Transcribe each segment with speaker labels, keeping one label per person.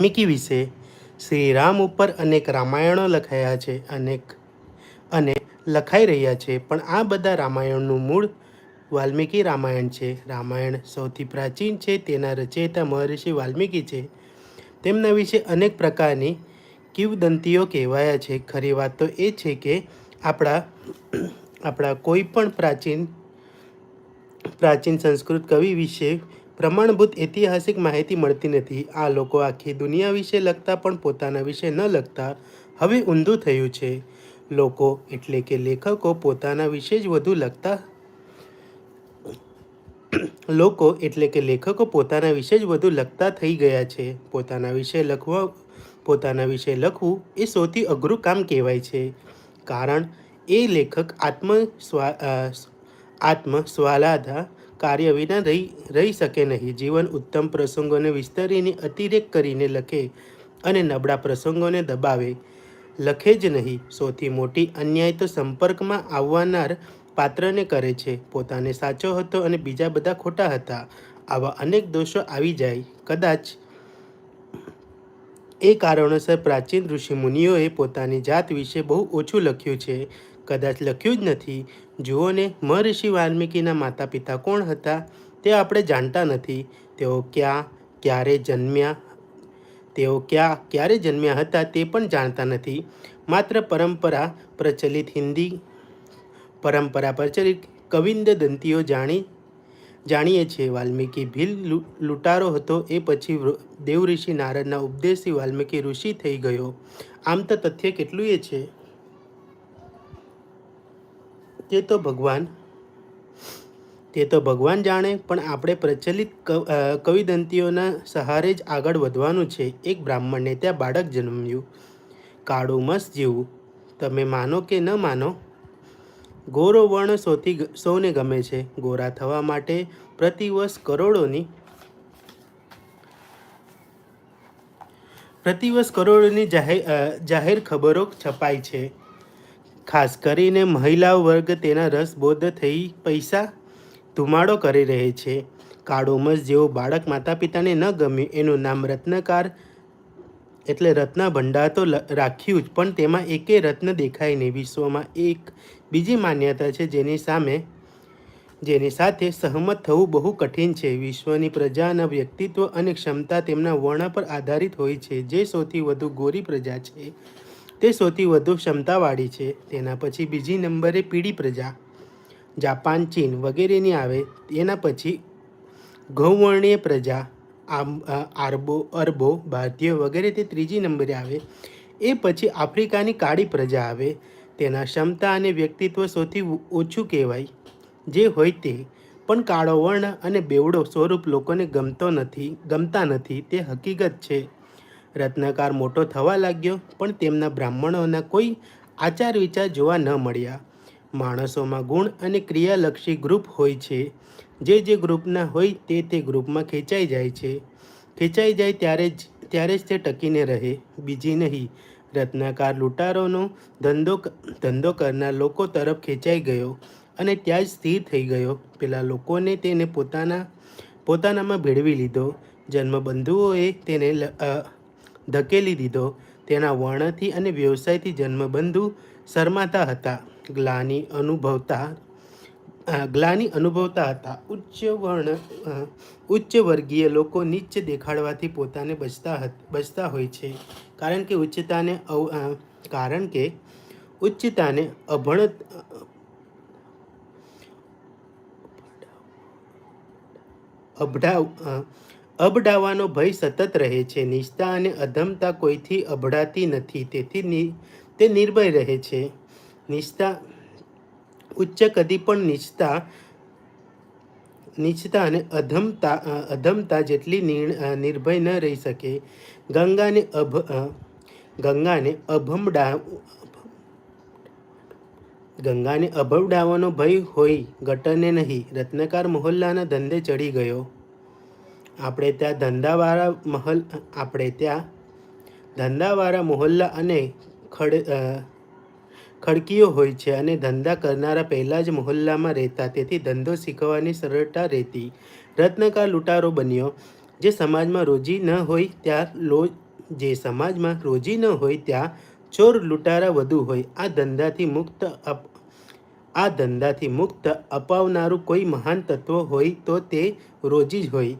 Speaker 1: વાલ્મીકી વિશે શ્રી રામ ઉપર અનેક રામાયણો લખાયા છે, અનેક અને લખાઈ રહ્યા છે, પણ આ બધા રામાયણનું મૂળ વાલ્મીકી રામાયણ છે. રામાયણ સૌથી પ્રાચીન છે, તેના રચયિતા મહર્ષિ વાલ્મીકી છે. તેમના વિશે અનેક પ્રકારની કિવદંતીઓ કહેવાયા છે. ખરી વાત તો એ છે કે આપણા આપણા કોઈ પણ પ્રાચીન પ્રાચીન સંસ્કૃત કવિ વિશે પ્રમાણભૂત ઐતિહાસિક માહિતી મળતી નથી. આ લોકો આખી દુનિયા વિશે લખતા પણ પોતાના વિશે ન લખતા હવે ઊંધું થયું છે. લોકો એટલે કે લેખકો પોતાના વિશે જ વધુ લખતા લોકો એટલે કે લેખકો પોતાના વિશે જ વધુ લખતા થઈ ગયા છે. પોતાના વિશે લખવા, પોતાના વિશે લખવું એ સૌથી અઘરું કામ કહેવાય છે. કારણ એ લેખક આત્મ સ્વા આત્મ સ્વાલાધા કાર્ય વિના રહી રહી શકે નહીં. જીવન ઉત્તમ પ્રસંગોને વિસ્તરીને અતિરેક કરીને લખે અને નબળા પ્રસંગોને દબાવે. લખે જ નહીં. સૌથી મોટી અન્યાય તો સંપર્કમાં આવવાનાર પાત્રને કરે છે. પોતાને સાચો હતો અને બીજા બધા ખોટા હતા. આવા અનેક દોષો આવી જાય. કદાચ એ કારણોસર પ્રાચીન ઋષિમુનિઓએ પોતાની જાત વિશે બહુ ઓછું લખ્યું છે. કદાચ લખ્યું જ નથી. જુઓને મહર્ષિ વાલ્મીકીના માતા પિતા કોણ હતા તે આપણે જાણતા નથી. તેઓ ક્યાં, ક્યારે જન્મ્યા, તેઓ ક્યાં, ક્યારે જન્મ્યા હતા તે પણ જાણતા નથી. માત્ર પરંપરા પ્રચલિત હિન્દી, પરંપરા પ્રચલિત કવિંદ દંતીઓ જાણી, જાણીએ છીએ. વાલ્મીકી ભીલ લૂંટારો હતો, એ પછી દેવ દેવઋષિ નારદના ઉપદેશથી વાલ્મીકી ઋષિ થઈ ગયો. આમ તો તથ્ય કેટલું એ છે. તે તો ભગવાન, તે તો ભગવાન જાણે, પણ આપણે પ્રચલિત કવિદંતીઓના સહારે જ આગળ વધવાનું છે. એક બ્રાહ્મણને ત્યાં બાળક જન્મ્યું. કાળું મસ જેવું. તમે માનો કે ન માનો, ગોરો વર્ણ સૌથી સૌને ગમે છે. ગોરા થવા માટે પ્રતિવર્ષ કરોડોની પ્રતિવર્ષ કરોડોની જાહેર જાહેર ખબરો છપાય છે. ખાસ કરીને મહિલા વર્ગ તેના રસબોધ થઈ પૈસા ધુમાડો કરી રહે છે. કાળો મસ જેવો બાળક માતા પિતાને ન ગમ્યું એનું નામ રત્નકાર એટલે રત્ન ભંડાર તો રાખ્યું જ, પણ તેમાં એકે રત્ન દેખાય નહીં. વિશ્વમાં એક બીજી માન્યતા છે જેની સામે, જેની સાથે સહમત થવું બહુ કઠિન છે. વિશ્વની પ્રજાના વ્યક્તિત્વ અને ક્ષમતા તેમના વર્ણ પર આધારિત હોય છે. જે સૌથી વધુ ગોરી પ્રજા છે. તે સૌથી વધુ ક્ષમતાવાળી છે. તેના પછી બીજી નંબરે પીળી પ્રજા. જાપાન, ચીન વગેરેની આવે. એના પછી ગૌવર્ણીય પ્રજા, આમ આરબો, અરબો, ભારતીય વગેરે તે ત્રીજી નંબરે આવે. એ પછી આફ્રિકાની કાળી પ્રજા આવે. તેના ક્ષમતા અને વ્યક્તિત્વ સૌથી ઓછું કહેવાય. જે હોય તે. પણ કાળો વર્ણ અને બેવડો સ્વરૂપ લોકોને ગમતો નથી, ગમતા નથી. તે હકીકત છે. રત્નકાર મોટો થવા લાગ્યો, પણ તેમના બ્રાહ્મણોના કોઈ આચાર વિચાર જોવા ન મળ્યા. માણસોમાં ગુણ અને ક્રિયાલક્ષી ગ્રુપ હોય છે. જે જે ગ્રુપના હોય તે તે ગ્રુપમાં ખેંચાઈ જાય છે. ખેંચાઈ જાય ત્યારે જ ત્યારે જ તે ટકીને રહે. બીજી નહીં, રત્નાકાર લૂંટારોનો ધંધો ધંધો કરનાર લોકો તરફ ખેંચાઈ ગયો અને ત્યાં જ સ્થિર થઈ ગયો. પેલા લોકોને તેને પોતાના, પોતાનામાં ભેળવી લીધો. જન્મબંધુઓએ તેને ધકેલી દીધો. તેના વર્ણથી અને વ્યવસાયથી જન્મબંધુ શરમાતા હતા. ગ્લાની અનુભવતા ગ્લાની અનુભવતા હતા. ઉચ્ચ વર્ણ ઉચ્ચ વર્ગીય લોકો નીચ દેખાડવાથી પોતાને બચતા બચતા હોય છે. કારણ કે ઉચ્ચતાને કારણ કે ઉચ્ચતાને અભણ અભડાવ અબડાવાનો ભય સતત રહે છે. નિષ્ઠા અને અધમતા કોઈથી અભડાતી નથી, તેથી તે નિર્ભય રહે છે. નિષ્ઠા, ઉચ્ચ કદી પણ નિષ્ઠા નીચતા અને અધમતા અધમતા જેટલી નિર્ભય ન રહી શકે. ગંગાને અભ ગંગાને અભમડા, ગંગાને અભવડાવવાનો ભય હોય ગટરને નહીં. રત્નકાર મોહલ્લાના ધંધે ચડી ગયો. આપણે ત્યાં ધંધાવાળા મહલ, આપણે ત્યાં ધંધાવાળા મોહલ્લા અને ખડ ખડકીઓ હોય છે અને ધંધા કરનારા પહેલાં જ મોહલ્લામાં રહેતા. તેથી ધંધો શીખવાની સરળતા રહેતી. રત્નકાર લૂંટારો બન્યો. જે સમાજમાં રોજી ન હોય ત્યાં લો, જે સમાજમાં રોજી ન હોય ત્યાં ચોર લૂંટારા વધુ હોય. આ ધંધાથી મુક્ત અપ, આ ધંધાથી મુક્ત અપાવનારું કોઈ મહાન તત્વ હોય તો તે રોજી જ હોય.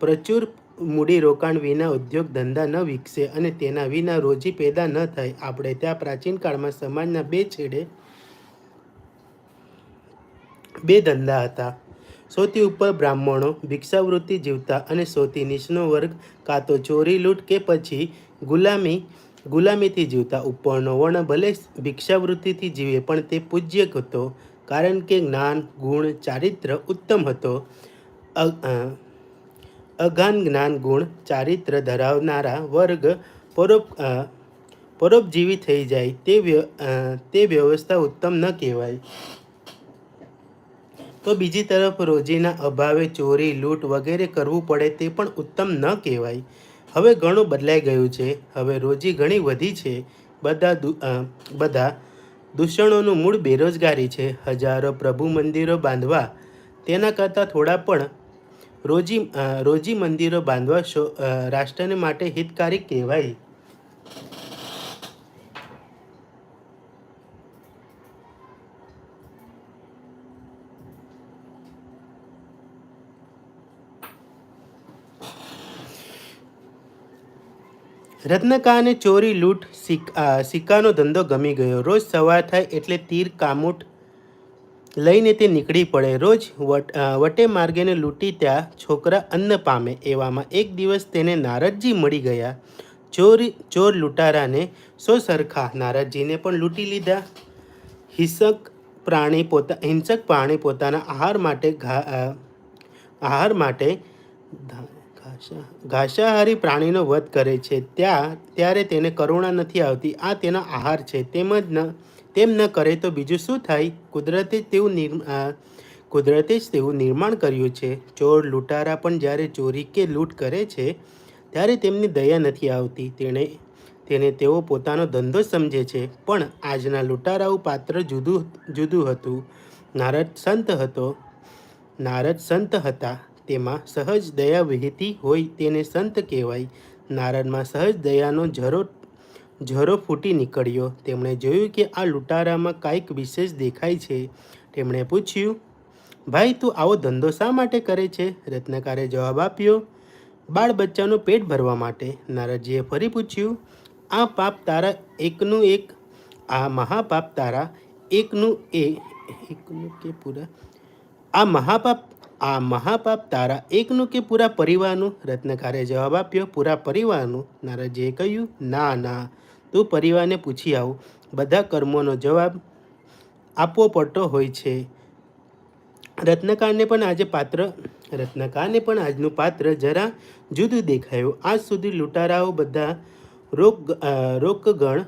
Speaker 1: પ્રચુર મૂડીરોકાણ વિના ઉદ્યોગ ધંધા ન વિકસે અને તેના વિના રોજી પેદા ન થાય. આપણે ત્યાં પ્રાચીન કાળમાં સમાજના બે છેડે બે ધંધા હતા. સૌથી ઉપર બ્રાહ્મણો ભિક્ષાવૃત્તિ જીવતા અને સૌથી નીચનો વર્ગ કાં તો ચોરી, લૂંટ કે પછી ગુલામી, ગુલામીથી જીવતા. ઉપરનો વર્ણ ભલે ભિક્ષાવૃત્તિથી જીવે પણ તે પૂજ્ય હતો. કારણ કે જ્ઞાન, ગુણ, ચારિત્ર ઉત્તમ હતો. અગાન જ્ઞાન ગુણ ચારિત્ર ધરાવનારા વર્ગ પરોપ પરોપજીવી થઈ જાય તે તે વ્યવસ્થા ઉત્તમ ન કહેવાય. તો બીજી તરફ રોજીના અભાવે ચોરી, લૂંટ વગેરે કરવું પડે તે પણ ઉત્તમ ન કહેવાય. હવે ઘણું બદલાઈ ગયું છે. હવે રોજી ઘણી વધી છે. બધા બધા દૂષણોનું મૂળ બેરોજગારી છે. હજારો પ્રભુ મંદિરો બાંધવા, તેના કરતાં થોડા પણ રોજી રોજી મંદિરો બાંધવા રાષ્ટ્રને માટે હિતકારી કહેવાય. રત્નકાને ચોરી, લૂંટ સિક્કાનો ધંધો ગમી ગયો. રોજ સવાર થાય એટલે તીર, કામુટ લઈને તે નીકળી પડે. રોજ વટ વટે માર્ગેને લૂંટી ત્યાં છોકરા અન્ન પામે એવામાં એક દિવસ તેને નારદજી મળી ગયા. ચોર ચોર લૂંટારાને સો સરખા નારદજીને પણ લૂંટી લીધા. હિંસક પ્રાણી પોતા, હિંસક પ્રાણી પોતાના આહાર માટે ઘા આહાર માટે ઘાસાહારી પ્રાણીનો વધ કરે છે. ત્યાં, ત્યારે તેને કરુણા નથી આવતી. આ તેનો આહાર છે. તેમજ ન તેમ ન કરે તો બીજું શું થાય? કુદરતે જ તેવું કુદરતે જ તેવું નિર્માણ કર્યું છે. ચોર લૂંટારા પણ જ્યારે ચોરી કે લૂંટ કરે છે, ત્યારે તેમની દયા નથી આવતી. તેણે, તેને તેઓ પોતાનો ધંધો સમજે છે. પણ આજના લૂંટારાઓ પાત્ર જુદું જુદું હતું. નારદ સંત હતો. નારદ સંત હતા. તેમાં સહજ દયા વહેતી હોય તેને સંત કહેવાય. નારદમાં સહજ દયાનો ઝરો ઝરો ફૂટી નીકળ્યો. તેમણે જોયું કે આ લૂંટારામાં કાંઈક વિશેષ દેખાય છે. તેમણે પૂછ્યું, ભાઈ, તું આવો ધંધો શા માટે કરે છે? રત્નકારે જવાબ આપ્યો, બાળ બચ્ચાનું પેટ ભરવા માટે. નારદજીએ ફરી પૂછ્યું, આ પાપ તારા એકનું એક, આ મહાપાપ તારા એકનું એ, એકનું કે પૂરા, આ મહાપાપ આ મહાપાપ તારા એકનું કે પૂરા પરિવારનું? રત્નકારે જવાબ આપ્યો, પૂરા પરિવારનું. નારદજીએ કહ્યું, ના ના તું પરિવારને પૂછી આવ. બધા કર્મોનો જવાબ આપવો પડતો હોય છે. રત્નકારને પણ આજે પાત્ર રત્નકારને પણ આજનું પાત્ર જરા જુદું દેખાયું. આજ સુધી લૂંટારાઓ બધા અ, રોકગણ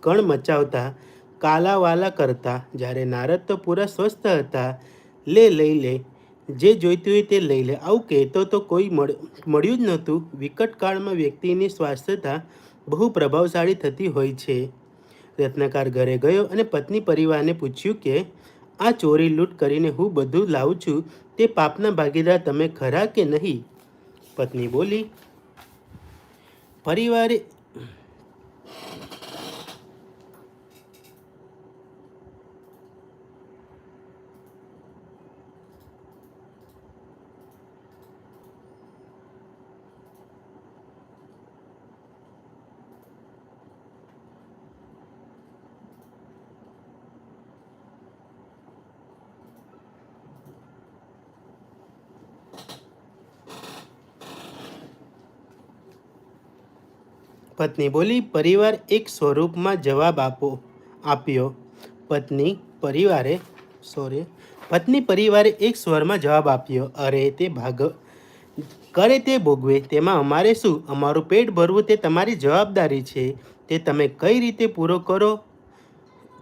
Speaker 1: કણ મચાવતા કાલાવાલા કરતા. જ્યારે નારદ તો પૂરા સ્વસ્થ હતા. લે લઈ લે. જે જોઈતું હોય તે લઈ લે. આવું કહેતો તો કોઈ મળ મળ્યું જ નહોતું. વિકટ કાળમાં વ્યક્તિની સ્વાસ્થ્યતા બહુ પ્રભાવશાળી થતી હોય છે. રત્નકાર ઘરે ગયો અને પત્ની પરિવારને પૂછ્યું કે, આ ચોરી લૂંટ કરીને હું બધું લાવું છું, તે પાપના ભાગીદાર તમે ખરા કે નહીં? પત્ની બોલી, પરિવારે પત્ની બોલી, પરિવાર એક સ્વરૂપમાં જવાબ આપો, આપ્યો. પત્ની પરિવારે સોરી પત્ની પરિવારે એક સ્વરમાં જવાબ આપ્યો, અરે, તે ભાગ કરે તે ભોગવે, તેમાં અમારે શું? અમારું પેટ ભરવું તે તમારી જવાબદારી છે. તે તમે કઈ રીતે પૂરો કરો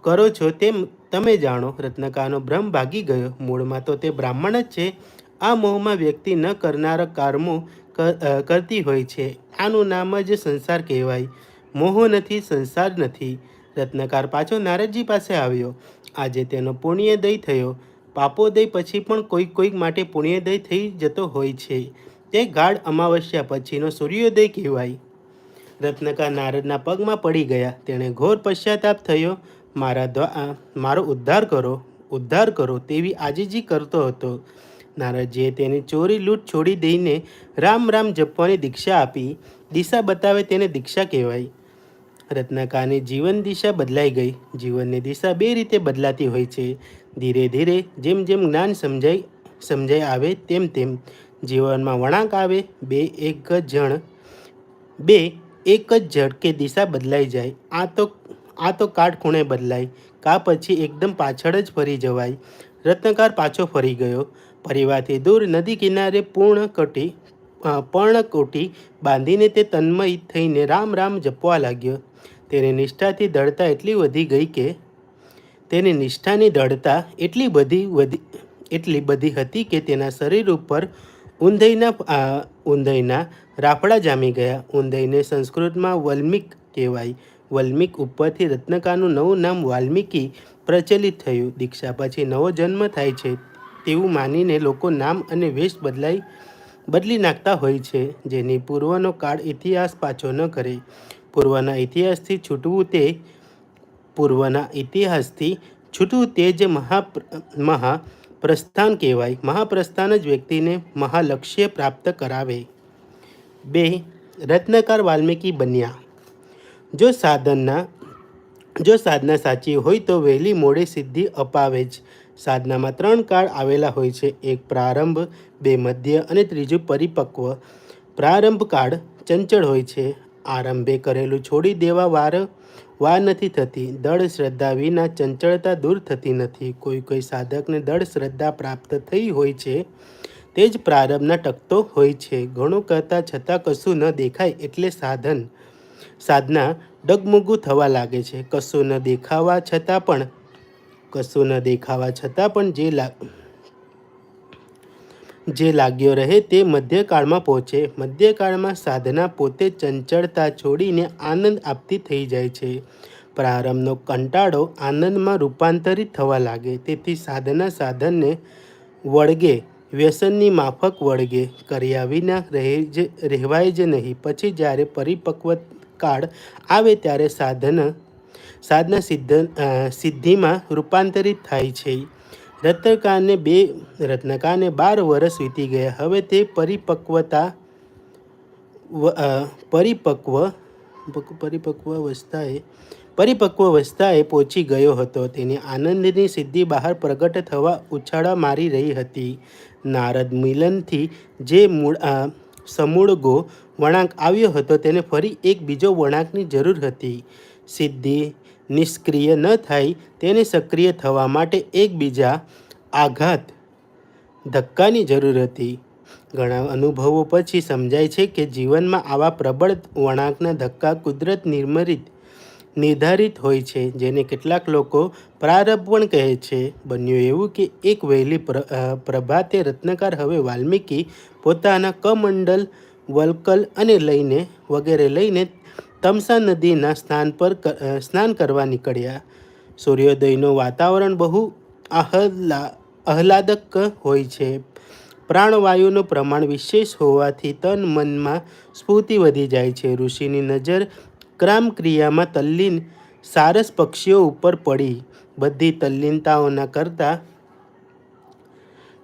Speaker 1: કરો છો તેમ તમે જાણો. રત્નકારનો ભ્રમ ભાગી ગયો. મૂળમાં તો તે બ્રાહ્મણ જ છે. આ મોહમાં વ્યક્તિ ન કરનારા કર્મો કરતી હોય છે. આનું નામ જ સંસાર કહેવાય. મોહ નથી, સંસાર નથી. રત્નકાર પાછો નારદજી પાસે આવ્યો. આજે તેનો પુણ્યદય થયો. પાપોદય પછી પણ કોઈક કોઈક માટે પુણ્યદય થઈ જતો હોય છે. તે ગાઢ અમાવસ્યા પછીનો સૂર્યોદય કહેવાય. રત્નકાર નારદના પગમાં પડી ગયા. તેણે ઘોર પશ્ચાતાપ થયો. મારા મારો ઉદ્ધાર કરો. ઉદ્ધાર કરો. તેવી આજીજી કરતો હતો. નારદજીએ તેને ચોરી લૂંટ છોડી દઈને રામ રામ જપવાની દીક્ષા આપી, દિશા બતાવે તેને દીક્ષા કહેવાય. રત્નાકાની જીવન દિશા બદલાઈ ગઈ. જીવનની દિશા બે રીતે બદલાતી હોય છે. ધીરે ધીરે જેમ જેમ જ્ઞાન સમજાઈ સમજાઈ આવે તેમ તેમ જીવનમાં વળાંક આવે. બે એક જણ, બે એક જ ઝડકે દિશા બદલાઈ જાય. આ તો આ તો કાટખૂણે બદલાય. કા પછી એકદમ પાછળ જ ફરી જવાય. રત્નકાર પાછો ફરી ગયો. પરિવારથી દૂર નદી કિનારે પૂર્ણ કટી પર્ણકોટી બાંધીને તે તન્મય થઈને રામ રામ જપવા લાગ્યો. તેને નિષ્ઠાથી દળતા એટલી વધી ગઈ કે તેની નિષ્ઠાની દળતા એટલી બધી વધી, એટલી બધી હતી કે તેના શરીર ઉપર ઊંધઈના ઊંધઈના રાફડા જામી ગયા. ઊંધઈને સંસ્કૃતમાં વલ્મિક કહેવાય. વલ્મિક ઉપરથી રત્નકાનું નવું નામ વાલ્મિકી પ્રચલિત થયું. દીક્ષા પછી નવો જન્મ થાય છે. તેવું માનીને લોકો નામ અને વેશ બદલાઈ, બદલી નાખતા હોય છે, જેની પૂર્વનો કાળ ઇતિહાસ પાછો ન કરે. પૂર્વના ઇતિહાસથી છૂટવું તે, પૂર્વના ઇતિહાસથી છૂટવું તે જ મહા મહા પ્રસ્થાન કહેવાય. મહાપ્રસ્થાન જ વ્યક્તિને મહાલક્ષ્ય પ્રાપ્ત કરાવે. બે, રત્નકાર વાલ્મીકી બન્યા. જો સાધનના, જો સાધના સાચી હોય તો વહેલી મોડે સિદ્ધિ અપાવે જ. સાધનામાં ત્રણ કાળ આવેલા હોય છે. એક પ્રારંભ, બે મધ્ય અને ત્રીજું પરિપક્વ. પ્રારંભ કાળ ચંચળ હોય છે. આરંભે કરેલું છોડી દેવા વાર વાર નથી થતી. દળ શ્રદ્ધા વિના ચંચળતા દૂર થતી નથી. કોઈ કોઈ સાધકને દળ શ્રદ્ધા પ્રાપ્ત થઈ હોય છે. તે જ પ્રારંભના ટકતો હોય છે. ઘણું કરતાં છતાં કશું ન દેખાય એટલે સાધન, સાધના ડગમગું થવા લાગે છે. કશું ન દેખાવા છતાં પણ કશું ન દેખાવા છતાં પણ જે જે લાગ્યો રહે તે મધ્યકાળમાં પહોંચે. મધ્યકાળમાં સાધના પોતે ચંચળતા છોડીને આનંદ આપતી થઈ જાય છે. પ્રારંભનો કંટાળો આનંદમાં રૂપાંતરિત થવા લાગે. તેથી સાધના સાધનને વળગે, વ્યસનની માફક વળગે. કર્યા વિના રહે જ રહેવાય જ નહીં. પછી જ્યારે પરિપક્વ કાળ આવે ત્યારે સાધન સાધના સિદ્ધ સિદ્ધિમાં રૂપાંતરિત થાય છે. રત્નકારને બે, રત્નકારને બાર વર્ષ વીતી ગયા. હવે તે પરિપક્વતા પરિપક્વ પરિપક્વ અવસ્થાએ પરિપક્વ અવસ્થાએ પહોંચી ગયો હતો. તેની આનંદની સિદ્ધિ બહાર પ્રગટ થવા ઉછાળા મારી રહી હતી. નારદ મિલનથી જે મૂળ સમૂળગો વળાંક આવ્યો હતો, તેને ફરી એક બીજો વળાંકની જરૂર હતી. સિદ્ધિ નિષ્ક્રિય ન થાય તેને સક્રિય થવા માટે એકબીજા આઘાત ધક્કાની જરૂર હતી. ઘણા અનુભવો પછી સમજાય છે કે જીવનમાં આવા પ્રબળ વળાંકના ધક્કા કુદરત નિર્મરિત, નિર્ધારિત હોય છે, જેને કેટલાક લોકો પ્રારંભ પણ કહે છે. બન્યું એવું કે એક વહેલી પ્ર પ્રભાતે રત્નકાર હવે વાલ્મીકી પોતાના કમંડલ, વલ્કલ અને લઈને વગેરે લઈને તમસા નદીના સ્નાન પર સ્નાન કરવા નીકળ્યા. સૂર્યોદયનું વાતાવરણ બહુ આહલા, આહલાદક હોય છે. પ્રાણવાયુનું પ્રમાણ વિશેષ હોવાથી તન મનમાં સ્ફૂર્તિ વધી જાય છે. ઋષિની નજર ક્રામ ક્રિયામાં તલ્લીન સારસ પક્ષીઓ ઉપર પડી. બધી તલ્લીનતાઓના કરતાં,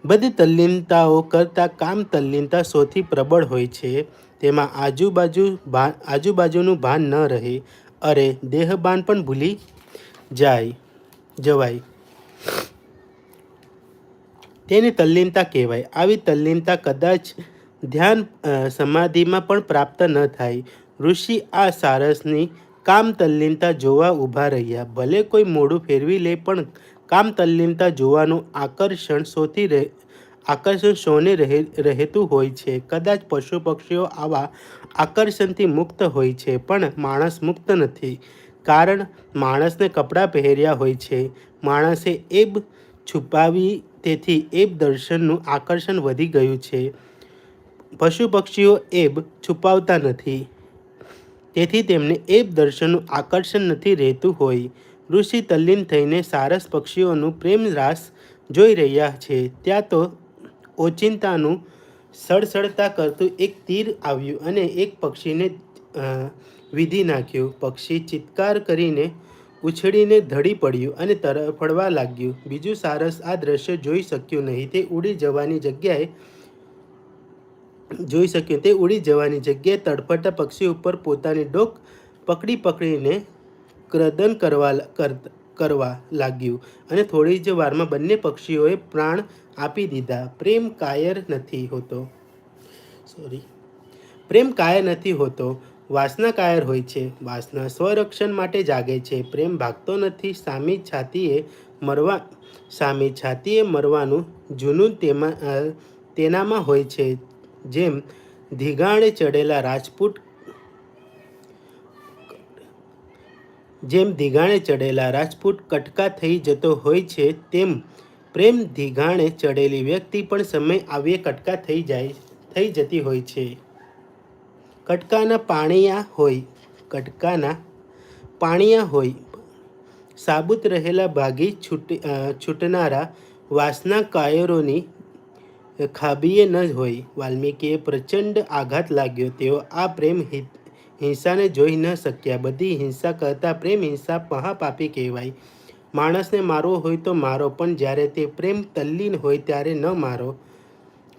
Speaker 1: બધી તલ્લીનતાઓ કરતાં કામ તલ્લીનતા સૌથી પ્રબળ હોય છે. તેમાં આજુબાજુ ભાન આજુબાજુનું ભાન ન રહે. અરે દેહભાન પણ ભૂલી જાય, જવાય. તેને તલ્લીનતા કહેવાય. આવી તલ્લીનતા કદાચ ધ્યાન સમાધિમાં પણ પ્રાપ્ત ન થાય. ઋષિ આ સારસની કામ તલ્લીનતા જોવા ઊભા રહ્યા. ભલે કોઈ મોડું ફેરવી લે પણ કામ તલ્લીનતા જોવાનું આકર્ષણ સોથી રહે આકર્ષણ શોને રહે, રહેતું હોય છે. કદાચ પશુ પક્ષીઓ આવા આકર્ષણથી મુક્ત હોય છે, પણ માણસ મુક્ત નથી. કારણ, માણસને કપડાં પહેર્યા હોય છે. માણસે એબ છુપાવી, તેથી એબ દર્શનનું આકર્ષણ વધી ગયું છે. પશુ પક્ષીઓ એબ છુપાવતા નથી. તેથી તેમને એબ દર્શનનું આકર્ષણ નથી રહેતું હોય. ઋષિ તલ્લીન થઈને સારસ પક્ષીઓનું પ્રેમ રાસ જોઈ રહ્યા છે. ત્યાં તો ઓચિંતાનું સડસડતા કરતું એક તીર આવ્યું અને એક પક્ષીને અ, નાખ્યું. પક્ષી ચિત્કાર કરીને ઉછળીને ધડી પડ્યું અને તરફડવા લાગ્યું. બીજું સારસ આ દ્રશ્ય જોઈ શક્યું નહીં. તે ઉડી જવાની જગ્યાએ જોઈ શક્યું. તે ઉડી જવાની જગ્યાએ તડફડતા પક્ષી ઉપર પોતાની ડોક પકડી પકડીને ક્રદન કરવા કર- કરવા લાગ્યું અને થોડી જ વારમાં બંને પક્ષીઓએ પ્રાણ આપી દીધા. પ્રેમ કાયર નથી હોતો. સોરી પ્રેમ કાયર નથી હોતો. વાસના કાયર હોય છે. વાસના સ્વરક્ષણ માટે જાગે છે. પ્રેમ ભાગતો નથી. સામી છાતીએ મરવા, સામી છાતીએ મરવાનું જૂનું તેમાં, તેનામાં હોય છે. જેમ ધીગાણે ચડેલા રાજપૂત જેમ ધીગાણે ચડેલા રાજપૂત કટકા થઈ જતો હોય છે, તેમ પ્રેમ ધીગાણે ચડેલી વ્યક્તિ પણ સમય આવ્યે કટકા થઈ જાય, થઈ જતી હોય છે. કટકાના પાણીયા હોય, કટકાના પાણીયા હોય, સાબુત રહેલા ભાગી છૂટ છૂટનારા વાસના કાયરોની ખાબીએ ન હોય. વાલ્મીકીએ પ્રચંડ આઘાત લાગ્યો, તેઓ આ પ્રેમ હિ- હિંસાને જોઈ ન શક્યા. બધી હિંસા કરતાં પ્રેમ હિંસા મહાપાપી કહેવાય. માણસને મારવો હોય તો મારો, પણ જ્યારે તે પ્રેમ તલ્લીન હોય ત્યારે ન મારો.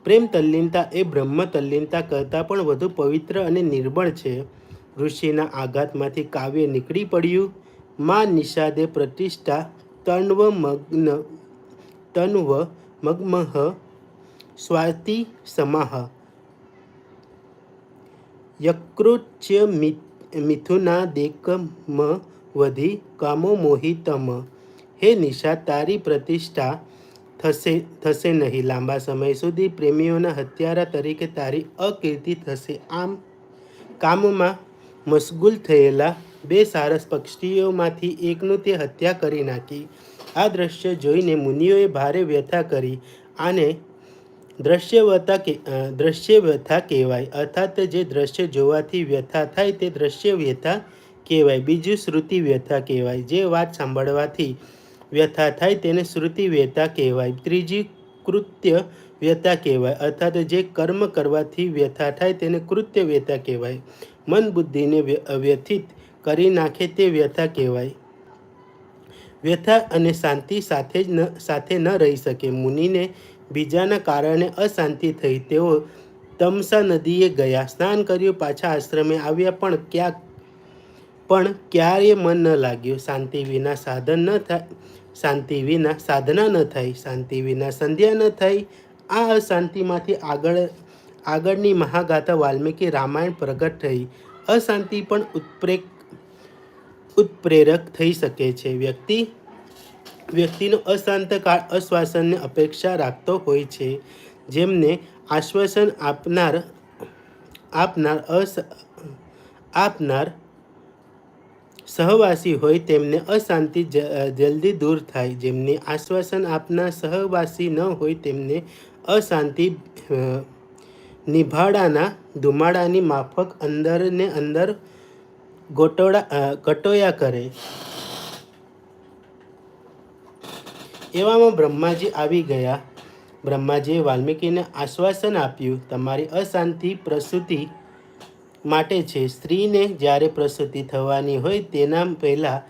Speaker 1: પ્રેમ તલ્લીનતા એ બ્રહ્મ તલ્લીનતા કરતાં પણ વધુ પવિત્ર અને નિર્બળ છે. ઋષિના આઘાતમાંથી કાવ્ય નીકળી પડ્યું. માં નિષાદે પ્રતિષ્ઠા તન્વ મગ્ન, તન્વ મગ્મહ સ્વાતિ સમાહ યકૃચ્ય મિથુનાદેકમ વધી કામો મોહિતમ હે નિશા તારી પ્રતિષ્ઠા થશે થશે નહીં લાંબા સમય સુધી પ્રેમીઓના હત્યારા તરીકે તારી અકીર્તિ થશે આમ કામમાં મશગુલ થયેલા બે સારસ પક્ષીઓમાંથી એકનું તે હત્યા કરી નાખી આ દ્રશ્ય જોઈને મુનિઓએ ભારે વ્યથા કરી આને દ્રશ્ય વ્યથા કે દ્રશ્ય વ્યથા કહેવાય. અર્થાત જે દ્રશ્ય જોવાથી વ્યથા થાય તે દ્રશ્ય વ્યથા કહેવાય. બીજું શ્રુતિ વ્યથા કહેવાય. જે વાત સાંભળવાથી વ્યથા થાય તેને શ્રુતિ વ્યથા કહેવાય. ત્રીજી કૃત્ય વ્યથા કહેવાય. અર્થાત જે કર્મ કરવાથી વ્યથા થાય તેને કૃત્ય વ્યથા કહેવાય. મન બુદ્ધિને વ્ય- વ્યથિત કરી નાખે તે વ્યથા કહેવાય. વ્યથા અને શાંતિ સાથે જ ન, સાથે ન રહી શકે. મુનિને બીજાના કારણે અશાંતિ થઈ. તેઓ તમસા નદીએ ગયા. સ્નાન કર્યું, પાછા આશ્રમે આવ્યા, પણ ક્યાંક, પણ ક્યારેય મન ન લાગ્યું. શાંતિ વિના સાધન ન થાય શાંતિ વિના સાધના ન થાય શાંતિ વિના સંધ્યા ન થાય આ અશાંતિમાંથી આગળ, આગળની મહાગાથા વાલ્મીકી રામાયણ પ્રગટ થઈ. અશાંતિ પણ ઉત્પ્રેક ઉત્પ્રેરક થઈ શકે છે. વ્યક્તિ, વ્યક્તિનો અશાંત કાળ અશ્વાસનની અપેક્ષા રાખતો હોય છે, જેમને આશ્વાસન આપનાર આપનાર અસ, આપનાર સહવાસી હોય તેમને અશાંતિ જલ્દી દૂર થાય. જેમને આશ્વાસન આપનાર સહવાસી ન હોય તેમને અશાંતિ નિભાડાના ધુમાડાની માફક અંદરને અંદર ગોટોડા ગટોયા કરે. એવામાં બ્રહ્માજી આવી ગયા. બ્રહ્માજીએ વાલ્મીકીને આશ્વાસન આપ્યું, તમારી અશાંતિ પ્રસૂતિ માટે છે. સ્ત્રીને જ્યારે પ્રસૂતિ થવાની હોય તેના પહેલાં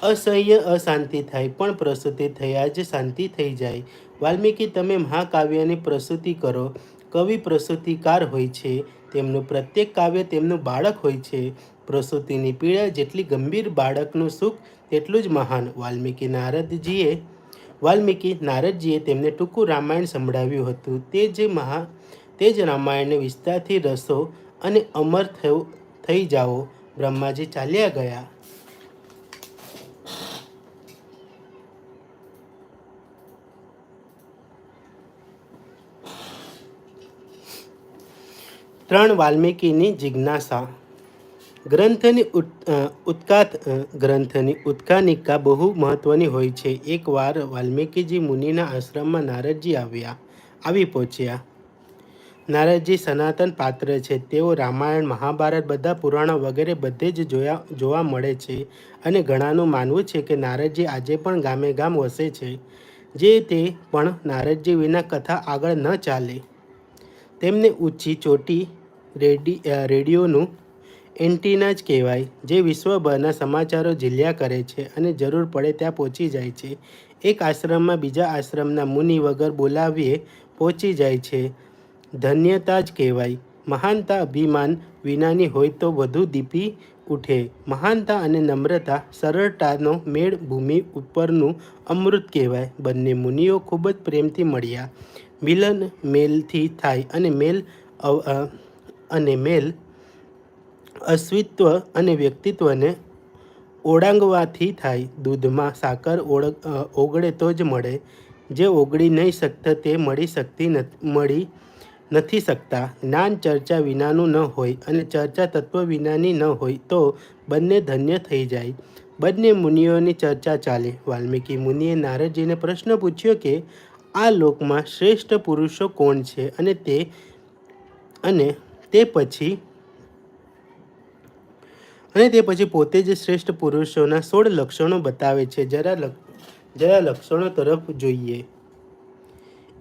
Speaker 1: અસહ્ય અશાંતિ થાય, પણ પ્રસૂતિ થયા જ શાંતિ થઈ જાય. વાલ્મીકી, તમે મહાકાવ્યની પ્રસૂતિ કરો. કવિ પ્રસૂતિકાર હોય છે. તેમનું પ્રત્યેક કાવ્ય તેમનું બાળક હોય છે. પ્રસૂતિની પીડા જેટલી ગંભીર બાળકનું સુખ, તેટલું જ મહાન. વાલ્મીકી નારદજીએ વાલ્મીકી નારદજીએ તેમને ટૂંકું રામાયણ સંભળાવ્યું હતું. તે જે મહા, તે જ રામાયણને વિસ્તારથી રસો અને અમર થયો, થઈ જાઓ, બ્રહ્માજી ચાલ્યા ગયા. ત્રણ વાલ્મીકીની જિજ્ઞાસા ગ્રંથની ઉત- ઉત્કાત ગ્રંથની ઉત્કાનિકા બહુ મહત્વની હોય છે. એકવાર વાલ્મીકીજી મુનિના આશ્રમમાં નારદજી આવ્યા, આવી પહોંચ્યા. નારદજી સનાતન પાત્ર છે. તેઓ રામાયણ, મહાભારત બધા પુરાણો વગેરે બધે જ જોયા, જોવા મળે છે અને ઘણાનું માનવું છે કે નારદજી આજે પણ ગામે ગામ વસે છે. જે તે પણ નારદજી વિના કથા આગળ ન ચાલે. તેમને ઊંચી ચોટી રેડી રેડિયોનું એન્ટીના જ કહેવાય, જે વિશ્વભરના સમાચારો ઝીલ્યા કરે છે અને જરૂર પડે ત્યાં પહોંચી જાય છે. એક આશ્રમમાં બીજા આશ્રમના મુનિ વગર બોલાવીએ પહોંચી જાય છે. ધન્યતા જ કહેવાય. મહાનતા અભિમાન વિનાની હોય તો વધુ દીપી ઉઠે. મહાનતા અને નમ્રતા સરળતાનો મેળ ભૂમિ ઉપરનું અમૃત કહેવાય. બંને મુનિઓ ખૂબ જ પ્રેમથી મળ્યા. મિલન મેલથી થાય અને મેલ અને મેલ અસ્તિત્વ અને વ્યક્તિત્વને ઓળંગવાથી થાય. દૂધમાં સાકર ઓળગ ઓગળે તો જ મળે. જે ઓગળી નહીં શકતા તે મળી શકતી મળી નથી શકતા. જ્ઞાન ચર્ચા વિનાનું ન હોય અને ચર્ચા તત્વ વિનાની ન હોય તો બંને ધન્ય થઈ જાય. બંને મુનિઓની ચર્ચા ચાલે. વાલ્મીકી મુનિએ નારદજીને પ્રશ્ન પૂછ્યો કે, આ લોકમાં શ્રેષ્ઠ પુરુષો કોણ છે? અને તે અને તે પછી અને તે પછી પોતે જ શ્રેષ્ઠ પુરુષોના સોળ લક્ષણો બતાવે છે. જરા જરા લક્ષણો તરફ જોઈએ.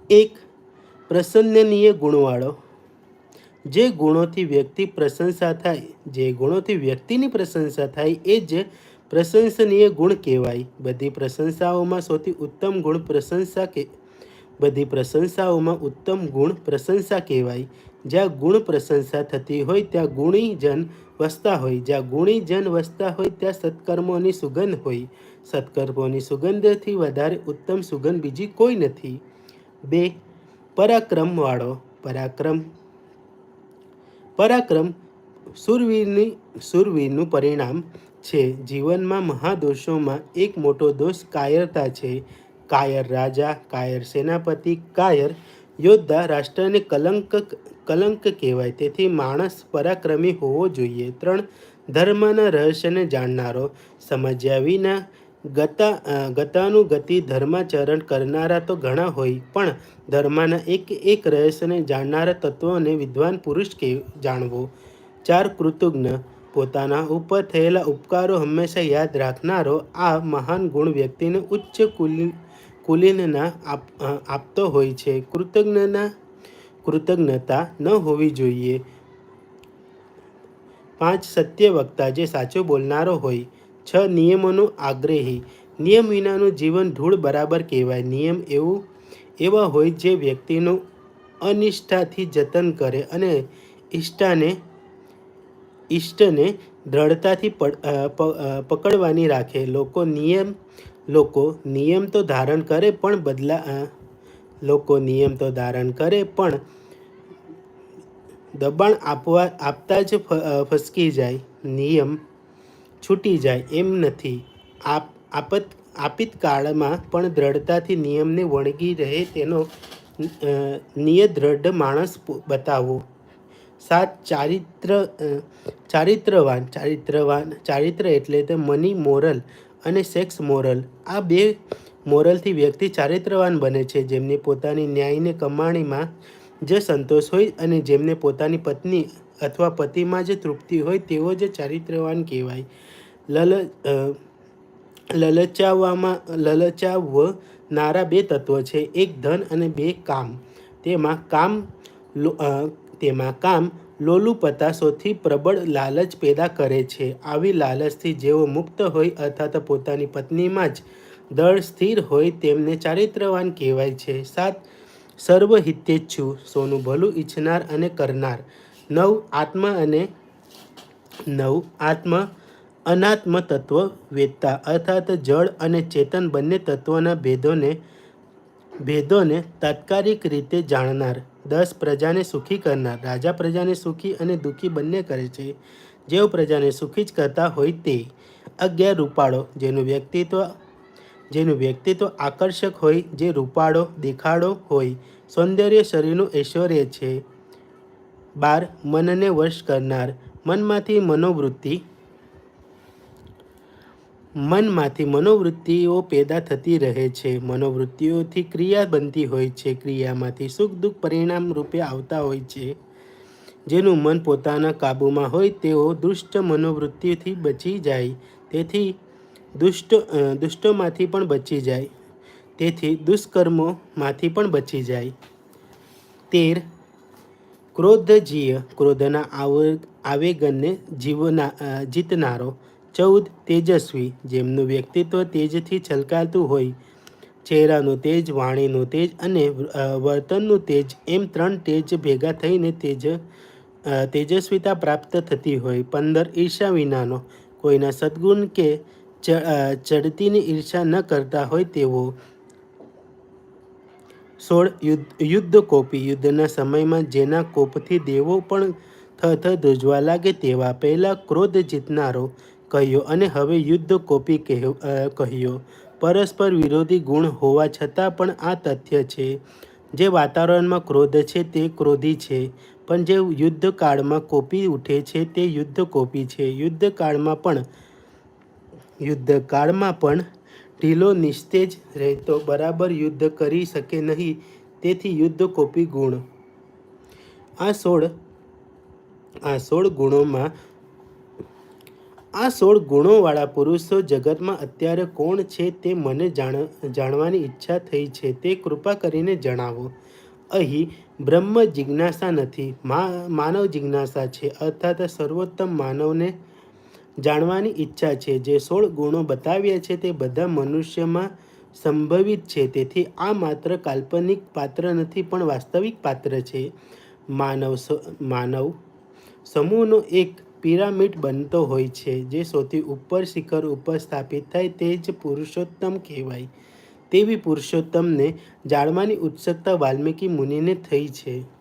Speaker 1: એક, પ્રસન્નનીય ગુણવાળો. જે ગુણોથી વ્યક્તિ પ્રશંસા થાય, જે ગુણોથી વ્યક્તિની પ્રશંસા થાય, એ જ પ્રશંસનીય ગુણ કહેવાય. બધી પ્રશંસાઓમાં સૌથી ઉત્તમ ગુણ પ્રશંસા કે, બધી પ્રશંસાઓમાં ઉત્તમ ગુણ પ્રશંસા કહેવાય. જ્યાં ગુણ પ્રશંસા થતી હોય ત્યાં ગુણીજન વસતા હોય. જ્યાં ગુણીજન વસતા હોય ત્યાં સત્કર્મોની સુગંધ હોય. સત્કર્મોની સુગંધથી વધારે ઉત્તમ સુગંધ બીજી કોઈ નથી. બે, પરાક્રમવાળો, પરાક્રમ પરાક્રમ સુરવીરની સુરવીરનું પરિણામ છે. જીવનમાં મહાદોષોમાં એક મોટો દોષ કાયરતા છે. કાયર રાજા, કાયર સેનાપતિ, કાયર યોદ્ધા, રાષ્ટ્રને કલંક કલંક કહેવાય. તેથી માણસ પરાક્રમી હોવો જોઈએ. ત્રણ, ધર્મના રહસ્યને જાણનારો. સમજ્યા વિના ગતા ગતાનુગતિ ધર્માચરણ કરનારા તો ઘણા હોય, પણ ધર્મના એક એક રહસ્યને જાણનારા તત્વોને વિદ્વાન પુરુષ કે, જાણવો. ચાર, કૃતજ્ઞ. પોતાના ઉપર થયેલા ઉપકારો હંમેશા યાદ રાખનારો આ મહાન ગુણ વ્યક્તિને ઉચ્ચ કુલિન કુલીનના આપ આપતો હોય છે. કૃતજ્ઞના કૃતજ્ઞતા ન હોવી જોઈએ. પાંચ સત્ય વક્તા જે સાચો બોલનારો હોય, છ નિયમોનો આગ્રહી. નિયમ વિનાનું જીવન ધૂળ બરાબર કહેવાય. નિયમ એવું, એવા હોય જે વ્યક્તિનું અનિષ્ઠાથી જતન કરે અને ઈષ્ટાને, ઈષ્ટને દ્રઢતાથી પકડવાની રાખે. લોકો નિયમ લોકો નિયમ તો ધારણ કરે પણ બદલા લોકો નિયમ તો ધારણ કરે પણ દબાણ આપવા આપતા જ ફસકી જાય, નિયમ છૂટી જાય એમ નથી. આપ, આપત, આપિત કાળમાં પણ દ્રઢતાથી નિયમને વળગી રહે તેનો નિયત દ્રઢ માણસ બતાવો. સાત ચારિત્ર ચારિત્રવાન ચારિત્રવાન, ચારિત્ર એટલે તે મની મોરલ અને સેક્સ મોરલ. આ બે મોરલથી વ્યક્તિ ચારિત્રવાન બને છે, જેમની પોતાની ન્યાયને કમાણીમાં જે સંતોષ હોય અને જેમને પોતાની પત્ની અથવા પતિમાં જે તૃપ્તિ હોય તેવો જ ચારિત્રવાન કહેવાય. લલ લલચાવવામાં, લલચાવનારા બે તત્વો છે. એક ધન અને બે કામ. તેમાં કામ તેમાં કામ લોલુ સૌથી પ્રબળ લાલચ પેદા કરે છે. આવી લાલચથી જેઓ મુક્ત હોય અર્થાત પોતાની પત્નીમાં જ દળ સ્થિર હોય તેમને ચારિત્રવાન કહેવાય છે. સાત સર્વ હિતેચ્છુ સોનું ભલું ઈચ્છનાર અને કરનાર. નવ આત્મા અને નવ આત્મા અનાત્મ તત્વ વેદતા. અર્થાત જળ અને ચેતન બંને તત્વોના ભેદોને ભેદોને તાત્કાલિક રીતે જાણનાર. દસ પ્રજાને સુખી કરનાર. રાજા પ્રજાને સુખી અને દુઃખી બંને કરે છે. જેઓ પ્રજાને સુખી જ કરતા હોય તે. અગિયાર રૂપાળો, જેનું વ્યક્તિત્વ જેનું વ્યક્તિત્વ આકર્ષક હોય, જે રૂપાળો દેખાડો હોય, સૌંદર્ય શરીરનું ઐશ્વર્ય છે. બાર, મનને વશ કરનાર, મનમાંથી મનોવૃત્તિ. મનમાંથી મનોવૃત્તિઓ પેદા થતી રહે છે. મનોવૃત્તિઓથી ક્રિયા બનતી હોય છે. ક્રિયામાંથી સુખ દુઃખ પરિણામ રૂપે આવતા હોય છે. જેનું મન પોતાના કાબૂમાં હોય, તેઓ દુષ્ટ મનોવૃત્તિથી બચી જાય. તેથી દુષ્ટ દુષ્ટોમાંથી પણ બચી જાય. તેથી દુષ્કર્મોમાંથી પણ બચી જાય. તેર. ક્રોધજીય ક્રોધના આવેગનને જીવના જીતનારો. ચૌદ. તેજસ્વી, જેમનું વ્યક્તિત્વ તેજથી છલકાતું હોય. ચહેરાનું તેજ, વાણીનું તેજ અને વર્તનનું તેજ, એમ ત્રણ તેજ ભેગા થઈને તેજ તેજસ્વીતા પ્રાપ્ત થતી હોય. પંદર. ઈર્ષા વિનાનો. કોઈના સદગુણ કે ચડતીની ઈર્ષા ન કરતા હોય તેવો સોળ યુદ્ધ કોપી યુદ્ધના સમયમાં જેના કોપથી દેવો પણ થ થ, ધ્રુજવા લાગે તેવા પહેલા ક્રોધ જીતનારો કહ્યો અને હવે યુદ્ધ કોપી કહ્યો. પરસ્પર વિરોધી ગુણ હોવા છતાં પણ આ તથ્ય છે. જે વાતાવરણમાં ક્રોધ છે તે ક્રોધી છે, પણ જે યુદ્ધ કાળમાં કોપી ઉઠે છે તે યુદ્ધ કોપી છે. યુદ્ધ કાળમાં પણ યુદ્ધ કાળમાં પણ ઢીલો નિસ્તેજ રહેતો, બરાબર યુદ્ધ કરી શકે નહીં, તેથી યુદ્ધ કોપી ગુણ. આ સોળ આ સોળ ગુણોમાં, આ સોળ ગુણોવાળા પુરુષો જગતમાં અત્યારે કોણ છે તે મને જાણ, જાણવાની ઈચ્છા થઈ છે, તે કૃપા કરીને જણાવો. અહીં બ્રહ્મ જિજ્ઞાસા નથી માનવ જિજ્ઞાસા છે, અર્થાત સર્વોત્તમ માનવને જાણવાની ઈચ્છા છે. જે સોળ ગુણો બતાવ્યા છે તે બધા મનુષ્યમાં સંભવિત છે. તેથી આ માત્ર કાલ્પનિક પાત્ર નથી, પણ વાસ્તવિક પાત્ર છે. માનવ માનવ સમૂહનો એક પિરામિડ બનતો હોય છે, જે સૌથી ઉપર શિખર ઉપર સ્થાપિત થાય તે જ પુરુષોત્તમ કહેવાય. તેવી પુરુષોત્તમને જાણવાની ઉત્સુકતા વાલ્મીકી મુનિને થઈ છે.